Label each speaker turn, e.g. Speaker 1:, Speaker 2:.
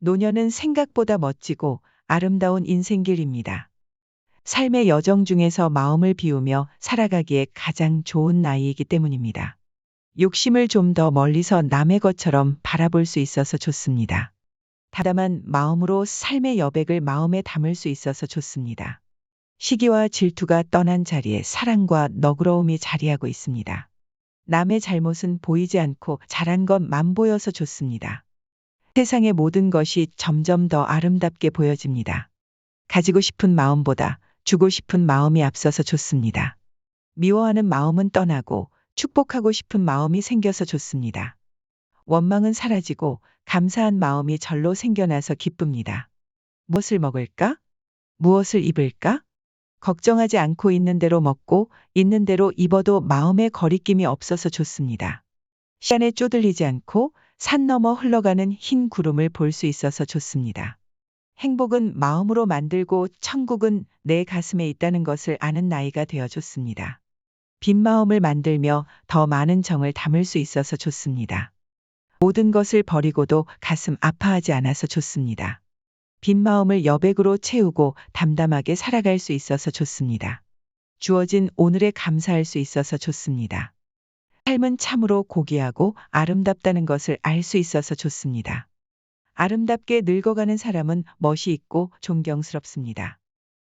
Speaker 1: 노년은 생각보다 멋지고 아름다운 인생길입니다. 삶의 여정 중에서 마음을 비우며 살아가기에 가장 좋은 나이이기 때문입니다. 욕심을 좀 더 멀리서 남의 것처럼 바라볼 수 있어서 좋습니다. 다담한 마음으로 삶의 여백을 마음에 담을 수 있어서 좋습니다. 시기와 질투가 떠난 자리에 사랑과 너그러움이 자리하고 있습니다. 남의 잘못은 보이지 않고 잘한 것 만 보여서 좋습니다. 세상의 모든 것이 점점 더 아름답게 보여집니다. 가지고 싶은 마음보다 주고 싶은 마음이 앞서서 좋습니다. 미워하는 마음은 떠나고 축복하고 싶은 마음이 생겨서 좋습니다. 원망은 사라지고 감사한 마음이 절로 생겨나서 기쁩니다. 무엇을 먹을까? 무엇을 입을까? 걱정하지 않고 있는 대로 먹고 있는 대로 입어도 마음에 거리낌이 없어서 좋습니다. 시간에 쪼들리지 않고 산 넘어 흘러가는 흰 구름을 볼 수 있어서 좋습니다. 행복은 마음으로 만들고 천국은 내 가슴에 있다는 것을 아는 나이가 되어 좋습니다. 빈 마음을 만들며 더 많은 정을 담을 수 있어서 좋습니다. 모든 것을 버리고도 가슴 아파하지 않아서 좋습니다. 빈 마음을 여백으로 채우고 담담하게 살아갈 수 있어서 좋습니다. 주어진 오늘에 감사할 수 있어서 좋습니다. 삶은 참으로 고귀하고 아름답다는 것을 알 수 있어서 좋습니다. 아름답게 늙어가는 사람은 멋이 있고 존경스럽습니다.